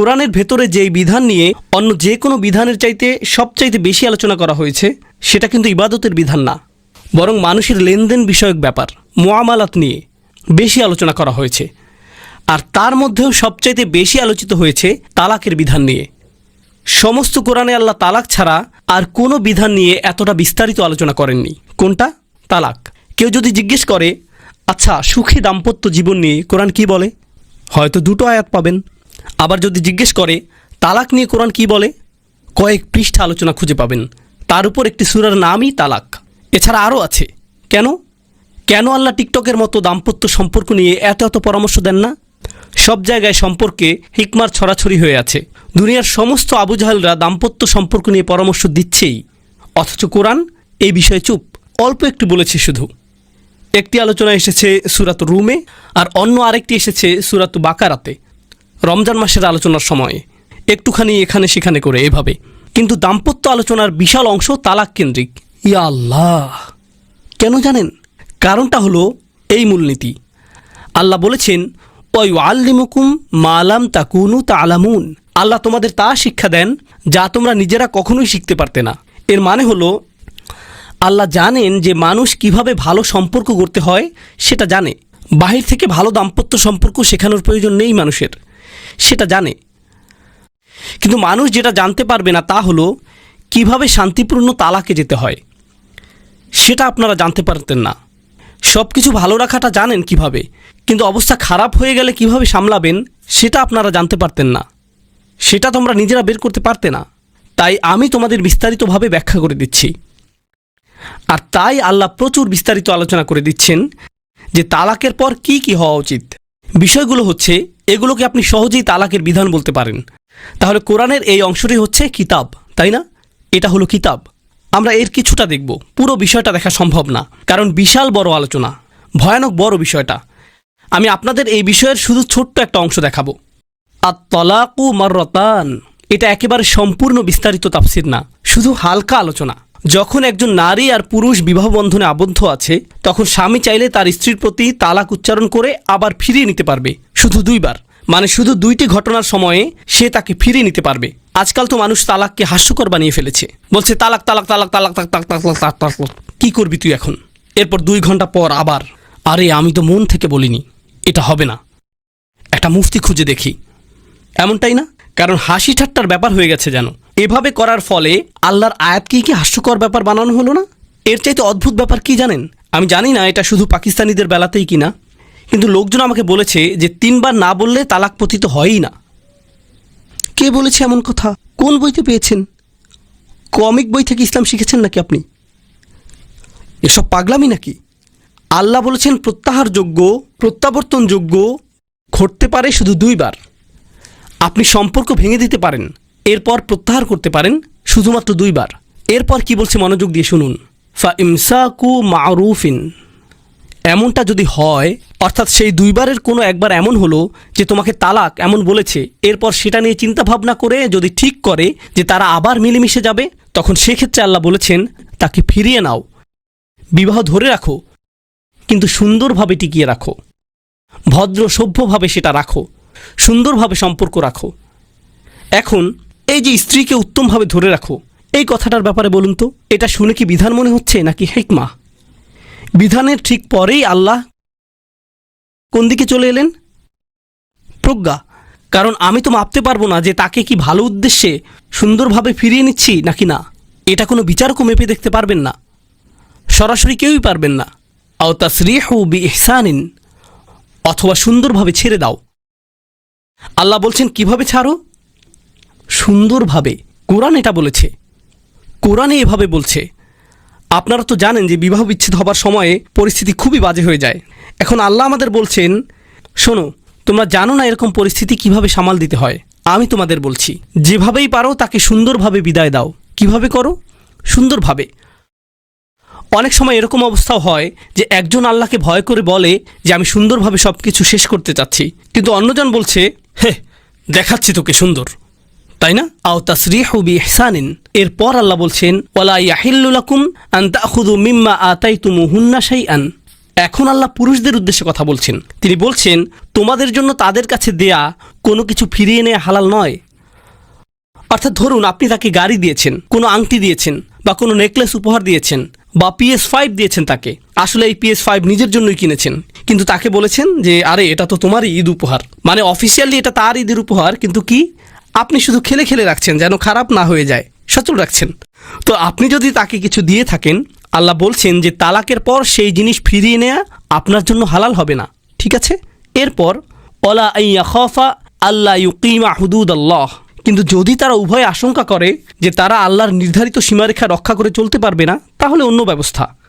কোরআনের ভেতরে যেই বিধান নিয়ে অন্য যে কোনো বিধানের চাইতে সবচাইতে বেশি আলোচনা করা হয়েছে, সেটা কিন্তু ইবাদতের বিধান না। বরং মানুষের লেনদেন বিষয়ক ব্যাপার, মোয়ামালাত নিয়ে বেশি আলোচনা করা হয়েছে। আর তার মধ্যেও সবচাইতে বেশি আলোচিত হয়েছে তালাকের বিধান নিয়ে। সমস্ত কোরআনে আল্লাহ তালাক ছাড়া আর কোনো বিধান নিয়ে এতটা বিস্তারিত আলোচনা করেননি। কোনটা? তালাক। কেউ যদি জিজ্ঞেস করে আচ্ছা সুখী দাম্পত্য জীবন নিয়ে কোরআন কি বলে? হয়তো দুটো আয়াত পাবেন। আবার যদি জিজ্ঞেস করে, তালাক নিয়ে কোরআন কি বলে? কয়েক পৃষ্ঠা আলোচনা খুঁজে পাবেন। তার উপর একটি সুরার নামই তালাক। এছাড়া আরও আছে। কেন? কেন আল্লাহ টিকটকের মতো দাম্পত্য সম্পর্ক নিয়ে এত এত পরামর্শ দেন না? সব জায়গায় সম্পর্কে হিকমার ছড়াছড়ি হয়ে আছে। দুনিয়ার সমস্ত আবু জাহেলরা দাম্পত্য সম্পর্ক নিয়ে পরামর্শ দিচ্ছেই। অথচ কোরআন এই বিষয়ে চুপ। অল্প একটু বলেছে শুধু। একটি আলোচনা এসেছে সুরাত রুমে, আর অন্য আরেকটি এসেছে সুরাত বাকারাতে। রমজান মাসের আলোচনার সময়। একটুখানি এখানে সেখানে করে এভাবে। কিন্তু দাম্পত্য আলোচনার বিশাল অংশ তালাক কেন্দ্রিক ইয়া আল্লাহ। কেন জানেন? কারণটা হলো এই মূলনীতি। আল্লাহ বলেছেন ওই আল্লিমুকুম মালাম তাকুনু তালামুন আল্লাহ তোমাদের তা শিক্ষা দেন, যা তোমরা নিজেরা কখনোই শিখতে পারতে না। এর মানে হলো, আল্লাহ জানেন যে মানুষ কীভাবে ভালো সম্পর্ক করতে হয়, সেটা জানে। বাহির থেকে ভালো দাম্পত্য সম্পর্ক শেখানোর প্রয়োজন নেই মানুষের। সেটা জানে। কিন্তু মানুষ যেটা জানতে পারবে না তা হলো, কীভাবে শান্তিপূর্ণ তালাকে যেতে হয়, সেটা আপনারা জানতে পারতেন না। সব কিছু ভালো রাখাটা জানেন কীভাবে, কিন্তু অবস্থা খারাপ হয়ে গেলে কীভাবে সামলাবেন, সেটা আপনারা জানতে পারতেন না। সেটা তোমরা নিজেরা বের করতে পারতে না। তাই আমি তোমাদের বিস্তারিতভাবে ব্যাখ্যা করে দিচ্ছি। আর তাই আল্লাহ প্রচুর বিস্তারিত আলোচনা করে দিচ্ছেন যে তালাকের পর কি কি হওয়া উচিত। বিষয়গুলো হচ্ছে এগুলোকে আপনি সহজেই তালাকের বিধান বলতে পারেন। তাহলে কোরআনের এই অংশটি হচ্ছে কিতাব, তাই না? এটা হলো কিতাব। আমরা এর কিছুটা দেখব। পুরো বিষয়টা দেখা সম্ভব না, কারণ বিশাল বড় আলোচনা। ভয়ানক বড় বিষয়টা। আমি আপনাদের এই বিষয়ের শুধু ছোট্ট একটা অংশ দেখাবো। আর তলাকু মাররতান। এটা একেবারে সম্পূর্ণ বিস্তারিত তাফসির না, শুধু হালকা আলোচনা। যখন একজন নারী আর পুরুষ বিবাহ বন্ধনে আবদ্ধ আছে, তখন স্বামী চাইলে তার স্ত্রীর প্রতি তালাক উচ্চারণ করে আবার ফিরিয়ে নিতে পারবে, শুধু দুইবার। মানে শুধু দুইটি ঘটনার সময়ে সে তাকে ফিরিয়ে নিতে পারবে। আজকাল তো মানুষ তালাককে হাস্যকর বানিয়ে ফেলেছে। বলছে, তালাক তালাক তালাক তালাক তাক তাক তাক তাক তাক কি করবি তুই এখন? এরপর দুই ঘণ্টা পর আবার, আরে, আমি তো মন থেকে বলিনি, এটা হবে না। একটা মুফতি খুঁজে দেখি। এমনটাই না? কারণ হাসি ঠাট্টার ব্যাপার হয়ে গেছে জানো এভাবে করার ফলে আল্লাহর আয়াতকেই কি হাস্যকর ব্যাপার বানানো হলো না? এর চাইতে অদ্ভুত ব্যাপার কি জানেন? আমি জানি না এটা শুধু পাকিস্তানিদের বেলাতেই কিনা, কিন্তু লোকজন আমাকে বলেছে যে তিনবার না বললে তালাক পতিত হয়ই না। কে বলেছে এমন কথা? কোন বইতে পেয়েছেন? কমিক বই থেকে ইসলাম শিখেছেন নাকি আপনি? এসব পাগলামি নাকি? আল্লাহ বলেছেন প্রত্যাহারযোগ্য, প্রত্যাবর্তনযোগ্য, ঘটতে পারে শুধু দুইবার। আপনি সম্পর্ক ভেঙে দিতে পারেন। এরপর প্রত্যাহার করতে পারেন শুধুমাত্র দুইবার। এরপর কি বলছে মনোযোগ দিয়ে শুনুন। ফা ইমসাকু মারুফিন। এমনটা যদি হয়, অর্থাৎ সেই দুইবারের কোনো একবার এমন হলো যে তোমাকে তালাক এমন বলেছে, এরপর সেটা নিয়ে চিন্তা ভাবনা করে যদি ঠিক করে যে তারা আবার মিলেমিশে যাবে, তখন সেক্ষেত্রে আল্লাহ বলেছেন, তাকে ফিরিয়ে নাও। বিবাহ ধরে রাখো, কিন্তু সুন্দরভাবে টিকিয়ে রাখো। ভদ্র সভ্যভাবে সেটা রাখো, সুন্দরভাবে সম্পর্ক রাখো। এখন এই যে স্ত্রীকে উত্তমভাবে ধরে রাখো, এই কথাটার ব্যাপারে বলুন তো, এটা শুনে কি বিধান মনে হচ্ছে নাকি হেকমা? বিধানের ঠিক পরেই আল্লাহ কোন দিকে চলে এলেন? প্রজ্ঞা, কারণ আমি তো মাপতে পারব না যে তাকে কি ভালো উদ্দেশ্যে সুন্দরভাবে ফিরিয়ে নিচ্ছি নাকি না। এটা কোনো বিচারকও মেপে দেখতে পারবেন না। সরাসরি কেউই পারবেন না। আও তাসরিহু বি ইহসানিন অথবা সুন্দরভাবে ছেড়ে দাও। আল্লাহ বলছেন, কীভাবে ছাড়ো? সুন্দরভাবে কোরআন এটা বলেছে। কোরআনে এভাবে বলছে। আপনারা তো জানেন যে বিবাহ বিচ্ছেদ হবার সময়ে পরিস্থিতি খুবই বাজে হয়ে যায়। এখন আল্লাহ আমাদের বলছেন, শোনো, তোমরা জানো না এরকম পরিস্থিতি কীভাবে সামাল দিতে হয়? আমি তোমাদের বলছি, যেভাবেই পারো তাকে সুন্দরভাবে বিদায় দাও। কীভাবে করো? সুন্দরভাবে। অনেক সময় এরকম অবস্থাও হয় যে একজন আল্লাহকে ভয় করে বলে যে, আমি সুন্দরভাবে সব কিছু শেষ করতে চাচ্ছি। কিন্তু অন্যজন বলছে হে দেখাচ্ছি তোকে সুন্দর। তাই না? আও তাসরিহু বি ইহসানিন এরপর আল্লাহ বলছেন, ওয়ালা ইয়াহিল্লু লাকুম আন তাখুযু মিম্মা আতাইতুমুহুন্না শাইআন। এখন আল্লাহ পুরুষদের উদ্দেশ্যে কথা বলছেন। তিনি বলছেন, তোমাদের জন্য তাদের কাছে দেয়া কোনো কিছু ফিরিয়ে নেওয়া হালাল নয়। অর্থাৎ ধরুন, আপনি তাকে গাড়ি দিয়েছেন, কোনো আংটি দিয়েছেন, বা কোনো নেকলেস উপহার দিয়েছেন, বা পিএস ফাইভ দিয়েছেন তাকে। আসলে এই পিএস ফাইভ নিজের জন্যই কিনেছেন। কিন্তু তাকে বলেছেন যে, আরে, এটা তো তোমারই ঈদ উপহার। মানে অফিসিয়ালি এটা তার ঈদের উপহার, কিন্তু কি? আপনি শুধু খেলে খেলে রাখছেন যেন খারাপ না হয়ে যায়। সচল রাখছেন। তো আপনি যদি তাকে কিছু দিয়ে থাকেন, আল্লাহ বলছেন যে তালাকের পর সেই জিনিস ফিরিয়ে নেওয়া আপনার জন্য হালাল হবে না। ঠিক আছে? এরপর অলা খফা আল্লাহ ইউকিমা হুদুদ আল্লাহ কিন্তু যদি তারা উভয় আশঙ্কা করে যে তারা আল্লাহর নির্ধারিত সীমারেখা রক্ষা করে চলতে পারবে না, তাহলে অন্য ব্যবস্থা।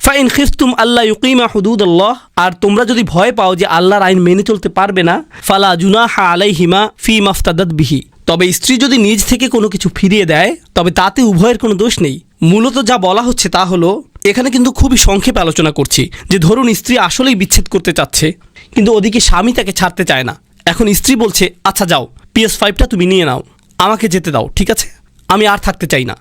ফাইন খিফতুম আল্লাহ ইউকিমা হুদুদ আল্লাহ আর তোমরা যদি ভয় পাও যে আল্লাহর আইন মেনে চলতে পারবে না, ফালা জুনাহা আলাইহিমা ফি মাফতাদাত বিহি। তবে স্ত্রী যদি নিজ থেকে কোনো কিছু ফিরিয়ে দেয়, তবে তাতে উভয়ের কোনো দোষ নেই। মূলত যা বলা হচ্ছে তা হলো, এখানে কিন্তু খুবই সংক্ষেপে আলোচনা করছি, যে ধরুন স্ত্রী আসলেই বিচ্ছেদ করতে চাচ্ছে, কিন্তু ওদিকে স্বামী তাকে ছাড়তে চায় না। এখন স্ত্রী বলছে আচ্ছা যাও, পিএস ফাইভটা তুমি নিয়ে নাও, আমাকে যেতে দাও, ঠিক আছে? আমি আর থাকতে চাই না।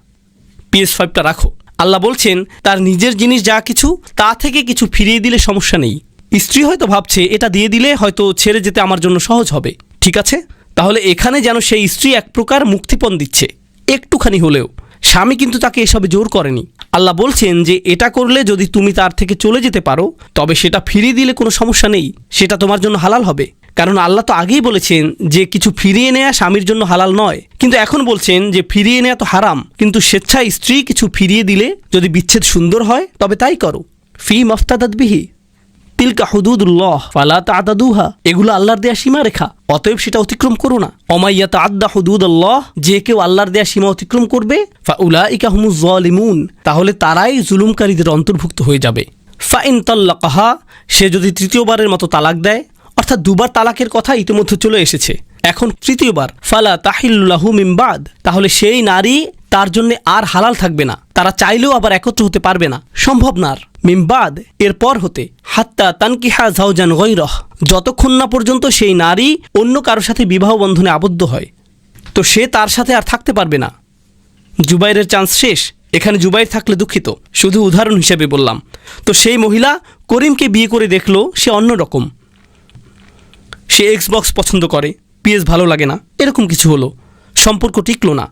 পিএস ফাইভটা রাখো। আল্লাহ বলছেন, তার নিজের জিনিস যা কিছু, তা থেকে কিছু ফিরিয়ে দিলে সমস্যা নেই। স্ত্রী হয়তো ভাবছে, এটা দিয়ে দিলে হয়তো ছেড়ে যেতে আমার জন্য সহজ হবে। ঠিক আছে? তাহলে এখানে যেন সেই স্ত্রী এক প্রকার মুক্তিপণ দিচ্ছে, একটুখানি হলেও। স্বামী কিন্তু তাকে এসবে জোর করেনি। আল্লাহ বলছেন যে, এটা করলে যদি তুমি তার থেকে চলে যেতে পারো, তবে সেটা ফিরিয়ে দিলে কোনো সমস্যা নেই, সেটা তোমার জন্য হালাল হবে। কারণ আল্লাহ তো আগেই বলেছেন যে কিছু ফিরিয়ে নেওয়া স্বামীর জন্য হালাল নয়। কিন্তু এখন বলছেন যে ফিরিয়ে নেওয়া তো হারাম। কিন্তু স্বেচ্ছায় স্ত্রী কিছু ফিরিয়ে দিলে যদি বিচ্ছেদ সুন্দর হয়, তবে তাই করো। ফি মফতাদাতবিহি তিলকা হুদুদুল্লাহ, ফালা তাদাদুহা এগুলো আল্লাহর দেয়া সীমা রেখা অতএব সেটা অতিক্রম করো না। অমাইয়া তাআদ্দা হুদুদাল্লাহ, যে কেউ আল্লাহর দেয়া সীমা অতিক্রম করবে ফা উলাইকা হুমুজ জালিমুন। তাহলে তারাই জুলুমকারীদের অন্তর্ভুক্ত হয়ে যাবে। ফাইন তাল্লাকাহা, সে যদি তৃতীয়বারের মতো তালাক দেয় অর্থাৎ দুবার তালাকের কথা ইতিমধ্যে চলে এসেছে। এখন তৃতীয়বার, ফালা তাহিল্লাহু মিমবাদ তাহলে সেই নারী তার জন্য আর হালাল থাকবে না। তারা চাইলেও আবার একত্র হতে পারবে না। সম্ভব না। মিমবাদ এরপর হতে, হাত্তা তানকিহা জাউজান গৈরহ, যতক্ষণ না পর্যন্ত সেই নারী অন্য কারোর সাথে বিবাহ বন্ধনে আবদ্ধ হয়। তো সে তার সাথে আর থাকতে পারবে না। জুবাইরের চান্স শেষ। এখানে জুবাইর থাকলে দুঃখিত। শুধু উদাহরণ হিসেবে বললাম। তো সেই মহিলা করিমকে বিয়ে করে দেখল, সে অন্যরকম। সে এক্সবক্স পছন্দ করে পিএস ভালো লাগে না, এরকম কিছু হলো, সম্পর্ক টিকলো না।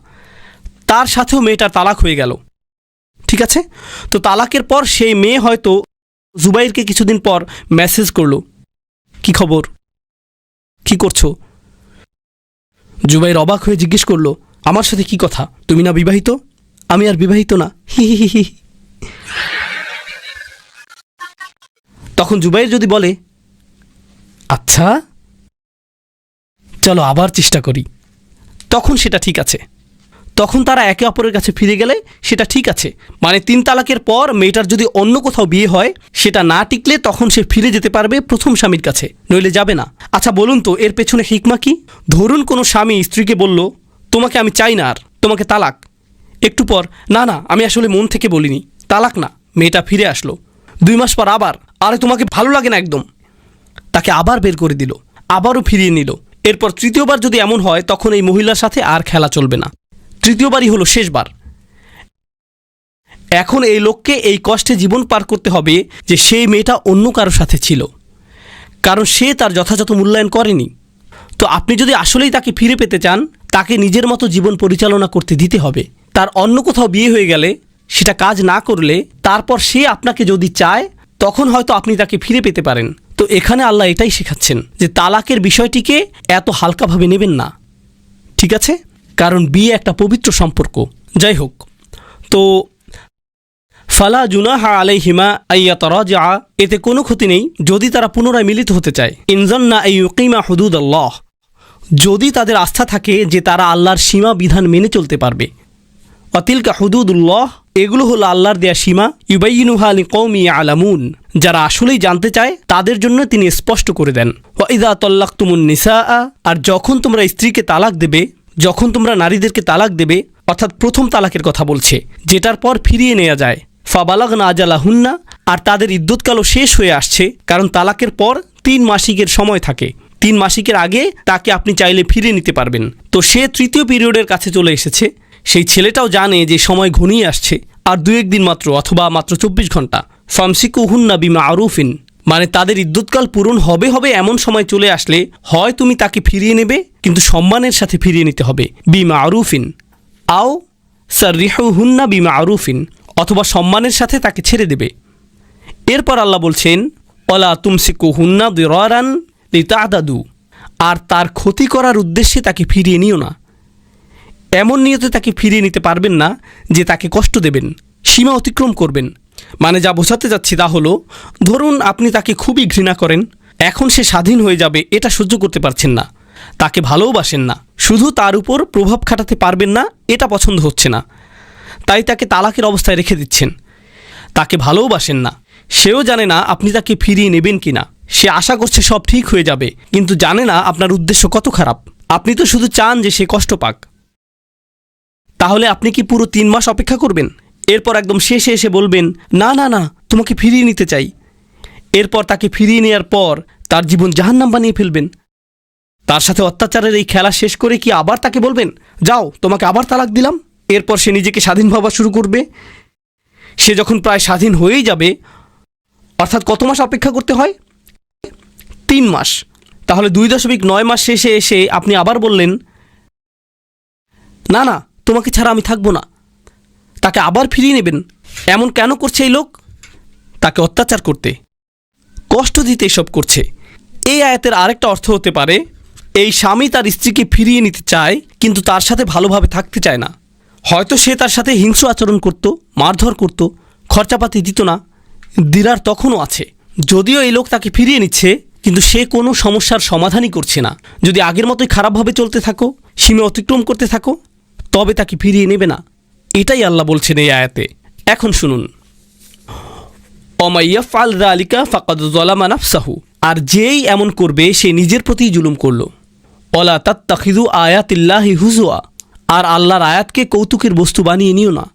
তার সাথেও মেয়েটার তালাক হয়ে গেল। ঠিক আছে? তো তালাকের পর সেই মেয়ে হয়তো জুবাইরকে কিছুদিন পর মেসেজ করল। কি খবর? কি করছ? জুবাইর অবাক হয়ে জিজ্ঞেস করল, আমার সাথে কি কথা? তুমি না বিবাহিত? আমি আর বিবাহিত না। হি হি হি তখন জুবাইর যদি বলে আচ্ছা চলো আবার চেষ্টা করি। তখন সেটা ঠিক আছে। তখন তারা একে অপরের কাছে ফিরে গেলে সেটা ঠিক আছে। মানে তিন তালাকের পর মেয়েটার যদি অন্য কোথাও বিয়ে হয়, সেটা না টিকলে তখন সে ফিরে যেতে পারবে প্রথম স্বামীর কাছে, নইলে যাবে না। আচ্ছা বলুন তো, এর পেছনে হিকমা কি? ধরুন কোনো স্বামী স্ত্রীকে বলল, তোমাকে আমি চাই না আর, তোমাকে তালাক। একটু পর, না না, আমি আসলে মন থেকে বলিনি, তালাক না। মেয়েটা ফিরে আসলো। দুই মাস পর আবার, আরে, তোমাকে ভালো লাগে না একদম। তাকে আবার বের করে দিল, আবারও ফিরিয়ে নিল। এরপর তৃতীয়বার যদি এমন হয়, তখন এই মহিলার সাথে আর খেলা চলবে না। তৃতীয়বারই হলো শেষবার। এখন এই লোককে এই কষ্টে জীবন পার করতে হবে যে সেই মেয়েটা অন্য কারোর সাথে ছিল। কারণ সে তার যথাযথ মূল্যায়ন করেনি। তো আপনি যদি আসলেই তাকে ফিরে পেতে চান, তাকে নিজের মতো জীবন পরিচালনা করতে দিতে হবে। তার অন্য কোথাও বিয়ে হয়ে গেলে, সেটা কাজ না করলে, তারপর সে আপনাকে যদি চায় তখন হয়তো আপনি তাকে ফিরে পেতে পারেন। তো এখানে আল্লাহ এটাই শেখাচ্ছেন যে তালাকের বিষয়টিকে এত হালকাভাবে নেবেন না। ঠিক আছে? কারণ বিয়ে একটা পবিত্র সম্পর্ক। যাই হোক। তো ফালা জুনাহা আলাইহিমা আইয়া তরাজা এতে কোনো ক্ষতি নেই যদি তারা পুনরায় মিলিত হতে চায়। ইনজন্না এই ইউকিমা হুদুদ আল্লাহ যদি তাদের আস্থা থাকে যে তারা আল্লাহর সীমা বিধান মেনে চলতে পারবে। অতিলকা হুদুদুল্লাহ এগুলো হলো আল্লাহর দেয়া সীমা ইউবাইনুহা আলী কৌমি আলামুন যারা আসলেই জানতে চায়, তাদের জন্য তিনি স্পষ্ট করে দেন। ওয়াইদা তল্লাক তুমুন নিসা আর যখন তোমরা স্ত্রীকে তালাক দেবে, যখন তোমরা নারীদেরকে তালাক দেবে, অর্থাৎ প্রথম তালাকের কথা বলছে, যেটার পর ফিরিয়ে নেওয়া যায়। ফাবালাগ না আজালা হুন্না আর তাদের ইদ্যুৎকালও শেষ হয়ে আসছে, কারণ তালাকের পর তিন মাসিকের সময় থাকে। তিন মাসিকের আগে তাকে আপনি চাইলে ফিরে নিতে পারবেন। তো সে তৃতীয় পিরিয়ডের কাছে চলে এসেছে। সেই ছেলেটাও জানে যে সময় ঘনিয়ে আসছে, আর দু একদিন মাত্র অথবা মাত্র চব্বিশ ঘণ্টা। ফামসিকু হুন্না বিমা আরুফিন। মানে তাদের ইদ্যুৎকাল পূরণ হবে হবে এমন সময় চলে আসলে হয় তুমি তাকে ফিরিয়ে নেবে, কিন্তু সম্মানের সাথে ফিরিয়ে নিতে হবে। বিমা আরুফিন। আও স্যার রিহু হুন্না বিমা আরুফিন। অথবা সম্মানের সাথে তাকে ছেড়ে দেবে। এরপর আল্লাহ বলছেন অলা তুমসিকু হুন্না দিরান লিতাদাদু। আর তার ক্ষতি করার উদ্দেশ্যে তাকে ফিরিয়ে নিও না। এমন নিয়তে তাকে ফিরিয়ে নিতে পারবেন না যে তাকে কষ্ট দেবেন, সীমা অতিক্রম করবেন। মানে যা বোঝাতে যাচ্ছি তা হলো, ধরুন আপনি তাকে খুবই ঘৃণা করেন, এখন সে স্বাধীন হয়ে যাবে, এটা সহ্য করতে পারছেন না। তাকে ভালোবাসেন না, শুধু তার উপর প্রভাব খাটাতে পারবেন না, এটা পছন্দ হচ্ছে না। তাই তাকে তালাকের অবস্থায় রেখে দিচ্ছেন। তাকে ভালোবাসেন না। সেও জানে না আপনি তাকে ফিরিয়ে নেবেন কি না। সে আশা করছে সব ঠিক হয়ে যাবে, কিন্তু জানে না আপনার উদ্দেশ্য কত খারাপ। আপনি তো শুধু চান যে সে কষ্ট পাক। তাহলে আপনি কি পুরো তিন মাস অপেক্ষা করবেন? এরপর একদম শেষে এসে বলবেন, না না না, তোমাকে ফিরিয়ে নিতে চাই। এরপর তাকে ফিরিয়ে নেওয়ার পর তার জীবন জাহান্নাম বানিয়ে ফেলবেন। তার সাথে অত্যাচারের এই খেলা শেষ করে কি আবার তাকে বলবেন, যাও, তোমাকে আবার তালাক দিলাম? এরপর সে নিজেকে স্বাধীন ভাবা শুরু করবে। সে যখন প্রায় স্বাধীন হয়েই যাবে, অর্থাৎ কত মাস অপেক্ষা করতে হয়? তিন মাস। তাহলে দুই দশমিক নয় মাস শেষে এসে আপনি আবার বললেন, না না তোমাকে ছাড়া আমি থাকব না। তাকে আবার ফিরিয়ে নেবেন। এমন কেন করছে এই লোক? তাকে অত্যাচার করতে, কষ্ট দিতে এসব করছে। এই আয়াতের আরেকটা অর্থ হতে পারে, এই স্বামী তার স্ত্রীকে ফিরিয়ে নিতে চায়, কিন্তু তার সাথে ভালোভাবে থাকতে চায় না। হয়তো সে তার সাথে হিংস্র আচরণ করত, মারধর করত, খরচাপাতি দিত না। দিরার তখনও আছে। যদিও এই লোক তাকে ফিরিয়ে নিচ্ছে, কিন্তু সে কোনো সমস্যার সমাধানই করছে না। যদি আগের মতোই খারাপভাবে চলতে থাকো, সীমে অতিক্রম করতে থাকো তবে তাকে ফিরিয়ে নেবে না। এটাই আল্লাহ বলছেন এই আয়াতে। এখন শুনুন। অমাইয়াফাল আলিকা ফাকাদ জলামা আর যেই এমন করবে, সে নিজের প্রতি জুলুম করল। অলা তাত্তাখিদু আয়াতিল্লাহি হুজুয়া আর আল্লাহর আয়াতকে কৌতুকের বস্তু বানিয়ে নিও না।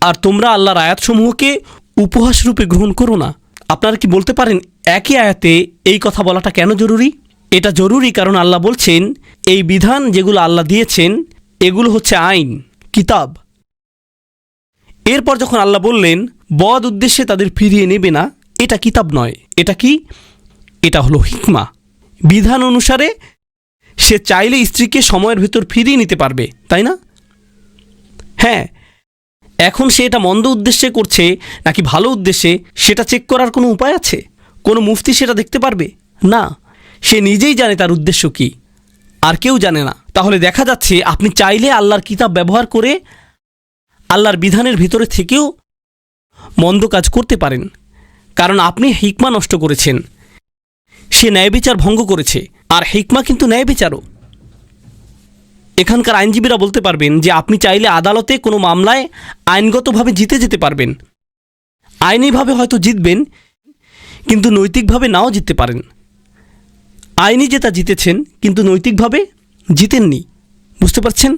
আর তোমরা আল্লাহর আয়াতসমূহকে উপহাস রূপে গ্রহণ করো না। আপনারা কি বলতে পারেন, একই আয়াতে এই কথা বলাটা কেন জরুরি? এটা জরুরি কারণ আল্লাহ বলছেন, এই বিধান যেগুলো আল্লাহ দিয়েছেন এগুলো হচ্ছে আইন, কিতাব। এরপর যখন আল্লাহ বললেন, বদ উদ্দেশ্যে তাদের ফিরিয়ে নেবে না, এটা কিতাব নয়। এটা কি? এটা হলো হিকমা। বিধান অনুসারে সে চাইলে স্ত্রীকে সময়ের ভেতর ফিরিয়ে নিতে পারবে, তাই না? হ্যাঁ এখন সে এটা মন্দ উদ্দেশ্যে করছে নাকি ভালো উদ্দেশ্যে, সেটা চেক করার কোনো উপায় আছে? কোনো মুফতি সেটা দেখতে পারবে? না, সে নিজেই জানে তার উদ্দেশ্য কি, আর কেউ জানে না। তাহলে দেখা যাচ্ছে আপনি চাইলে আল্লাহর কিতাব ব্যবহার করে আল্লাহর বিধানের ভিতরে থেকেও মন্দ কাজ করতে পারেন। কারণ আপনি হিকমা নষ্ট করেছেন। সে ন্যায় বিচার ভঙ্গ করেছে। আর হিকমা কিন্তু ন্যায় বিচারও। এখানকার আইনজীবীরা বলতে পারবেন যে আপনি চাইলে আদালতে কোনো মামলায় আইনগতভাবে জিতে যেতে পারবেন। আইনিভাবে হয়তো জিতবেন, কিন্তু নৈতিকভাবে নাও জিততে পারেন। আইনি জেতা জিতেছেন, কিন্তু নৈতিকভাবে জিতেননি। বুঝতে পারছেন?